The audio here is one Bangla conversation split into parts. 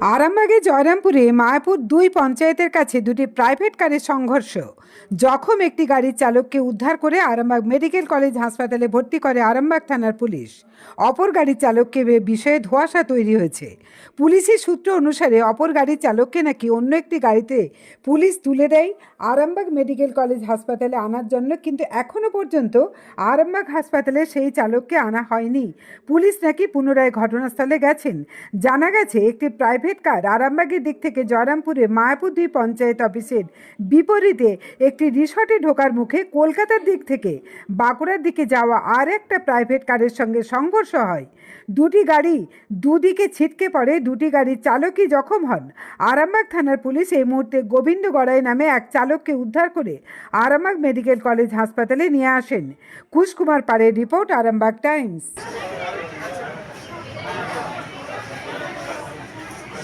আরামবাগে জয়রামপুরে মায়াপুর দুই পঞ্চায়েতের কাছে দুটি প্রাইভেট কারের সংঘর্ষ। জখম একটি গাড়ির চালককে উদ্ধার করে আরামবাগ মেডিকেল কলেজ হাসপাতালে ভর্তি করে আরামবাগ থানার পুলিশ। অপর গাড়ির চালককে বিষয়ে ধোঁয়াশা তৈরি হয়েছে। পুলিশের সূত্র অনুসারে অপর গাড়ির চালককে নাকি অন্য একটি গাড়িতে পুলিশ তুলে দেয় আরামবাগ মেডিকেল কলেজ হাসপাতালে আনার জন্য, কিন্তু এখনও পর্যন্ত আরামবাগ হাসপাতালে সেই চালককে আনা হয়নি। পুলিশ নাকি পুনরায় ঘটনাস্থলে গেছেন। জানা গেছে, একটি প্রাইভেট কার আরামবাগের দিক থেকে জয়রামপুরে মায়াপুর দুই পঞ্চায়েত অফিসের বিপরীতে একটি রিসর্টে ঢোকার মুখে কলকাতার দিক থেকে বাঁকুড়ার দিকে যাওয়া আর একটা প্রাইভেট কারের সঙ্গে সংঘর্ষ হয়। দুটি গাড়ি দুদিকে ছিটকে পড়ে, দুটি গাড়ির চালকই জখম হন। আরামবাগ থানার পুলিশ এই মুহূর্তে গোবিন্দ গড়াই নামে এক চালককে উদ্ধার করে আরামবাগ মেডিকেল কলেজ হাসপাতালে নিয়ে আসেন। কুশকুমার পাড়ের রিপোর্ট, আরামবাগ টাইমস।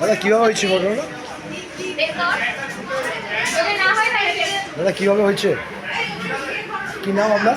দাদা কীভাবে হয়েছে ঘটনাটা? দাদা কীভাবে হয়েছে? কী নাম আপনার?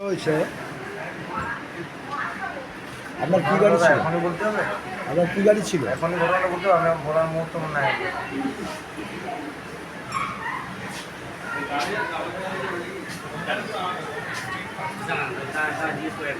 হয়েছে। আপনার কী গাড়ি ছিল? এখনই বলতে হবে? আপনার কি গাড়ি ছিল? এখনই ঘটনাটা বলতে হবে আমি বলার মুহূর্ত মনে হয়। ได้ได้ยี่สิบเอ็ด